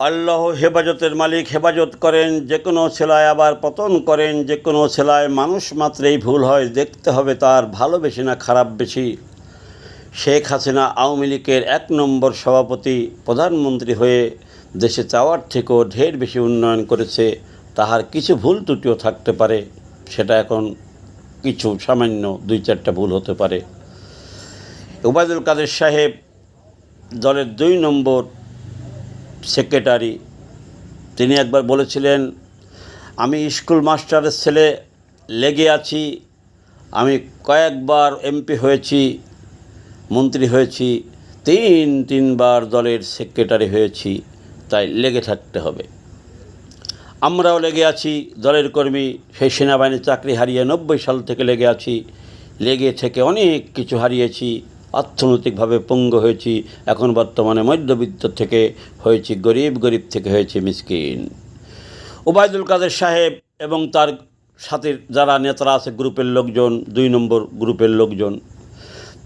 আল্লাহ হেফাজতের মালিক হেফাজত করেন, যে কোনো ছেলায় আবার পতন করেন, যে কোনো ছেলায় মানুষ মাত্রেই ভুল হয়, দেখতে হবে তার ভালো বেশি না খারাপ বেশি। শেখ হাসিনা আওয়ামী লীগের এক নম্বর সভাপতি, প্রধানমন্ত্রী হয়ে দেশে চাওয়ার থেকেও ঢের বেশি উন্নয়ন করেছে, তাহার কিছু ভুল ত্রুটিও থাকতে পারে, সেটা এখন কিছু সামান্য দুই চারটা ভুল হতে পারে। ওবায়দুল কাদের সাহেব দলের দুই নম্বর সেক্রেটারি। তিনি একবার বলেছিলেন, আমি স্কুল মাস্টারের ছেলে, লেগে আছি। আমি কয়েকবার এমপি হয়েছি, মন্ত্রী হয়েছি, তিন, তিনবার দলের সেক্রেটারি হয়েছি, তাই লেগে থাকতে হবে। আমরাও লেগে আছি, দলের কর্মী, সেই সেনাবাহিনীর চাকরি হারিয়ে নব্বই সাল থেকে লেগে আছি, লেগে থেকে অনেক কিছু হারিয়েছি। অর্থনৈতিকভাবে পঙ্গু হয়েছি, এখন বর্তমানে মধ্যবিত্ত থেকে হয়েছি, গরিব গরিব থেকে হয়েছে মিসকিন। ওবায়দুল কাদের সাহেব এবং তার সাথে যারা নেতারা আছে, গ্রুপের লোকজন, দুই নম্বর গ্রুপের লোকজন,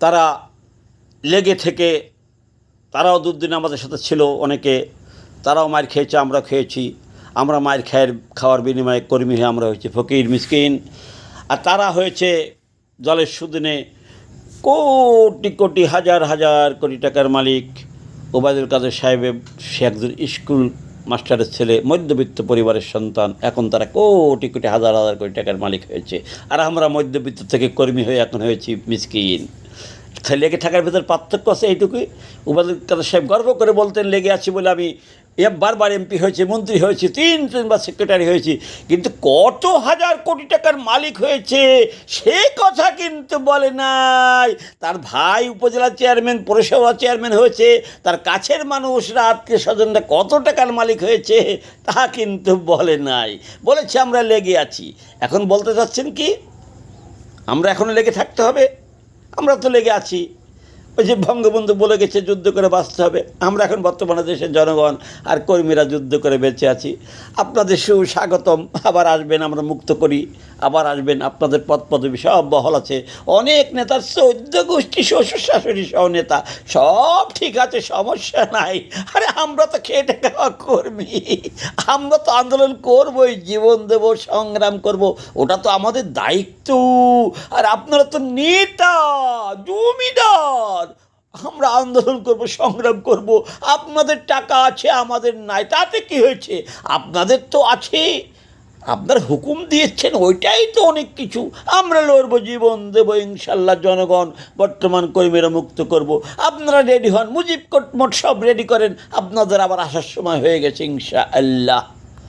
তারা লেগে থেকে, তারাও দুদিন আমাদের সাথে ছিল অনেকে, তারাও মার খেয়েছে, আমরা খেয়েছি। আমরা মায়ের খায়ের খাওয়ার বিনিময়ে কর্মী হয়ে আমরা হয়েছি ফকির, মিসকিন। আর তারা হয়েছে জলের সুদিনে কোটি কোটি হাজার হাজার কোটি টাকার মালিক ওবায়দুল কাদের সাহেবের সে একজন স্কুল মাস্টারের ছেলে, মধ্যবিত্ত পরিবারের সন্তান। এখন তারা কোটি কোটি হাজার হাজার কোটি টাকার মালিক হয়েছে। আর আমরা মধ্যবিত্ত থেকে কর্মী হয়ে এখন হয়েছি মিসকিন। লেগে থাকার ভেতর পার্থক্য আছে এইটুকুই? উবাদুল কাদের সাহেব গর্ব করে বলতেন, লেগে আছি বলে আমি বারবার এমপি হয়েছে, মন্ত্রী হয়েছে, তিন তিনবার সেক্রেটারি হয়েছে, কিন্তু কত হাজার কোটি টাকার মালিক হয়েছে, সে কথা কিন্তু বলে নাই। তার ভাই উপজেলা চেয়ারম্যান পৌরসভা চেয়ারম্যান হয়েছে, তার কাছের মানুষরা, আত্মীয় স্বজনরা কত টাকার মালিক হয়েছে, তা কিন্তু বলে নাই। বলেছে আমরা লেগে আছি। এখন বলতে চাচ্ছেন কি? আমরা এখন লেগে থাকতে হবে? আমরা তো লেগে আছি। ওই যে বঙ্গবন্ধু বলে গেছে, যুদ্ধ করে বাঁচতে হবে। আমরা এখন বর্তমানে দেশের জনগণ আর কর্মীরা যুদ্ধ করে বেঁচে আছি। আপনাদের সুস্বাগতম। আবার আসবেন, আমরা মুক্ত করি। আবার আসবেন, আপনাদের পদ পদবি সব বহল আছে। অনেক নেতার চৌদ্দ গোষ্ঠী শ্বশুর শাশুড়ি সহ নেতা, সব ঠিক আছে, সমস্যা নাই। আরে আমরা তো খেটে খাওয়া কর্মী। আমরা তো আন্দোলন করবই, জীবন দেব, সংগ্রাম করব। ওটা তো আমাদের দায়িত্ব। আর আপনারা তো নেতা, জমিদার। আমরা আন্দোলন করব, সংগ্রাম করব। আপনাদের টাকা আছে, আমাদের নাই। তাতে কি হয়েছে? আপনাদের তো আছে। আপনার হুকুম দিয়েছেন, ওইটাই তো অনেক কিছু। আমরা লড়ব, জীবন দেবো, ইনশাল্লাহ জনগণ বর্তমান কর্মীরা মুক্ত করব। আপনারা রেডি হন মুজিব মোট সব রেডি করেন। আপনাদের আবার আসার সময় হয়ে গেছে ইনশা আল্লাহ